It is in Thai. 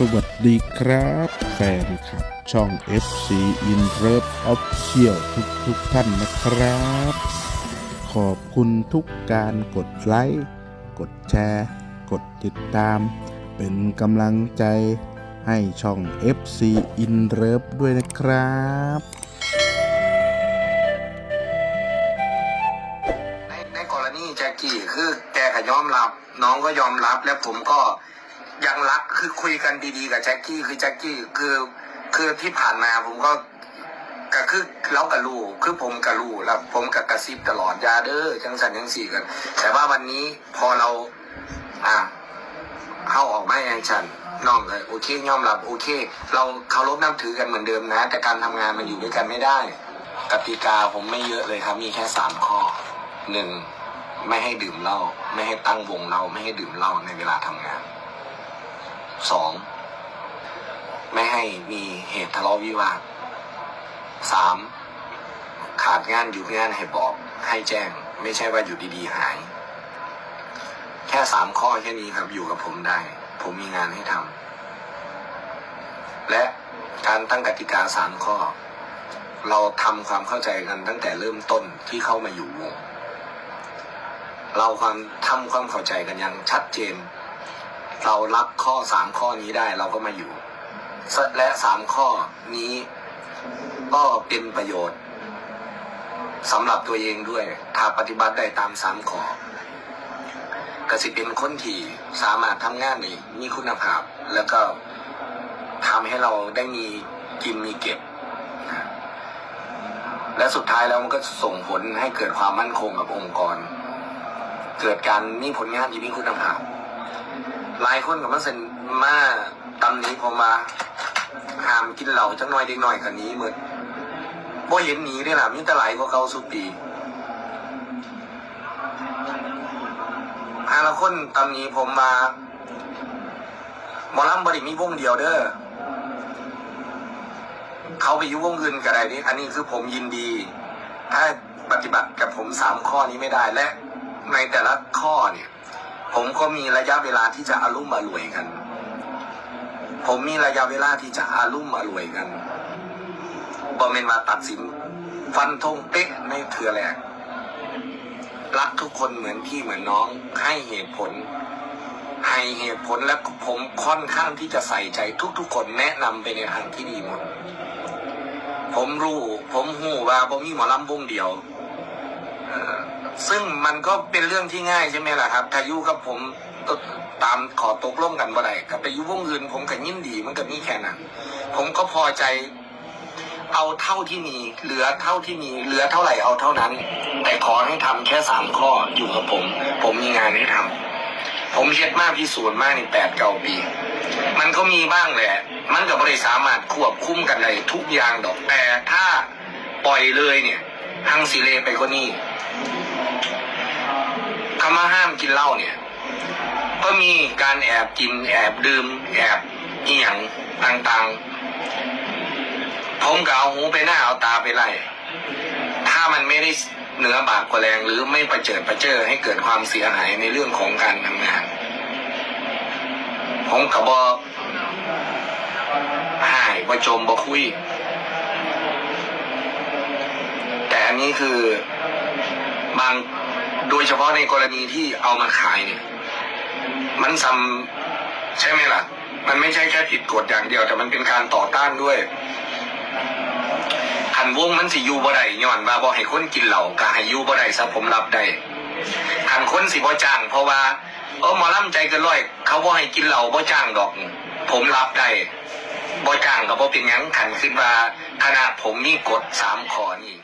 สวัสดีครับ แฟนคลับ ช่อง FC In Love Official ทุกทุกๆท่านนะครับ ขอบคุณทุกการกดไลค์ กดแชร์ กดติดตาม เป็นกำลังใจให้ช่อง FC In Love ด้วยนะครับในในกรณีแจ็คกี้คือแกก็ยอมรับ น้องก็ยอมรับและผมก็ ยังรักคือคุยกันดีๆกับแจ็คกี้คือแจ็คกี้คือคือที่ผ่านมาผมก็ก็คือเรากับลูกคือผมกับลูกแล้วผมกับกระซิบตลอดยาเด้อจังสันจังสี่กัน แต่ว่าวันนี้พอเรา อะเข้าออกมาแองฉันน้องเลยโอเคยอมรับโอเค เราเคารพนับถือกันเหมือนเดิมนะ แต่การทำงานมันอยู่ด้วยกันไม่ได้กติกาผมไม่เยอะเลยครับ มีแค่สามข้อหนึ่งไม่ให้ดื่มเหล้าไม่ให้ตั้งวงเหล้าไม่ให้ดื่มเหล้าในเวลาทำงาน สองไม่ให้มีเหตุทะเลาะวิวาทสามขาดงานหยุดงานให้บอกให้แจ้ง ไม่ใช่ว่าอยู่ดีๆหาย แค่สามข้อแค่นี้ครับอยู่กับผมได้ ผมมีงานให้ทำและการตั้งกติกาสามข้อ เราทำความเข้าใจกันตั้งแต่เริ่มต้นที่เข้ามาอยู่วงเราความทำความเข้าใจกันอย่างชัดเจน เรารับข้อสามข้อนี้ได้เราก็มาอยู่ และสามข้อนี้ก็เป็นประโยชน์สำหรับตัวเองด้วย ถ้าปฏิบัติได้ตามสามข้อก็สิเป็นคนที่สามารถทำงานได้มีคุณภาพ แล้วก็ทำให้เราได้มีกินมีเก็บ และสุดท้ายแล้วมันก็ส่งผลให้เกิดความมั่นคงกับองค์กร เกิดการมีผลงานที่มีคุณภาพ หลายคนกับมันเซนมาตำหนี้ผมมาห้ามกินเหล้าจังน้อยเด็กน้อยกันนี้เหมือนบ่เห็นหนีได้ล่ะมีแต่ไหลก็เกาสุดปีหาละคนตอนนี้ผมมาหมอลำบริมีวงเดียวเด้อเขาไปอยุ่วงอื่นก็ได้นี่อันนี้คือผมยินดี ถ้าปฏิบัติกับผมสามข้อนี้ไม่ได้และในแต่ละข้อเนี่ย ผมก็มีระยะเวลาที่จะอารุ่มอรวยกัน ผมมีระยะเวลาที่จะอารุ่มอรวยกันบอมเมนมาตัดสิน ฟันธงเป๊ะในเถื่อแหลกรักทุกคนเหมือนพี่เหมือนน้อง ให้เหตุผล ให้เหตุผลและผมค่อนข้างที่จะใส่ใจทุกๆคนแนะนำไปในทางที่ดีหมด ผมรู้ ผมหูว่าผมมีหมอลำวงเดียว ซึ่งมันก็เป็นเรื่องที่ง่ายใช่ไหมล่ะครับถ้าอยู่กับผมตตามขอตกลงกันบ่ได้กับไปยู่วงอื่นผมก็ยินดีมันก็มีแค่นั้น ผมก็พอใจเอาเท่าที่มี เหลือเท่าที่มี เหลือเท่าไหร่เอาเท่านั้น แต่ขอให้ทำแค่สามข้ออยู่กับผม ผมมีงานให้ทำผมเช็ดมากพิสูจน์มากในแปดเก้าปี มันก็มีบ้างแหละ มันก็บริสามารถควบคุมกันได้ทุกอย่างดอกแต่ถ้าปล่อยเลยเนี่ย หังสิเลไปกว่านี้ คำว่าห้ามกินเหล้าเนี่ย ก็มีการแอบกินแอบดื่ม แอบเอียงต่างๆ ผมก็เอาหูไปหน้าเอาตาไปไล่ ถ้ามันไม่ได้เหนือบากกว่าแรงหรือไม่ประเจิดประเจิอให้เกิดความเสียหายในเรื่องของการทำงาน ผมกับบอหายบ่จมบ่คุย แต่อันนี้คือบาง ดยเฉพาะในกรณีที่เอามาขายเนี่ย มันซ้ำใช่ไหมล่ะ มันไม่ใช่แค่ผิดกฎอย่างเดียว แต่มันเป็นการต่อต้านด้วยขันวงมันสิยูบ่ได้ย้อนว่าบ่ให้คนกินเหล้าก็ให้ยูบ่ได้ซะผมรับได้ขันคนสิบ่จ้าง เพราะว่าเออหมอล่ำใจกันร้อย เขาบ่ให้กินเหล้าบ่จ้างดอก ผมรับได้บ่จ้างก็บ่เป็นยังขันขึ้นว่าขณะผมมีกฎสามข้อนี่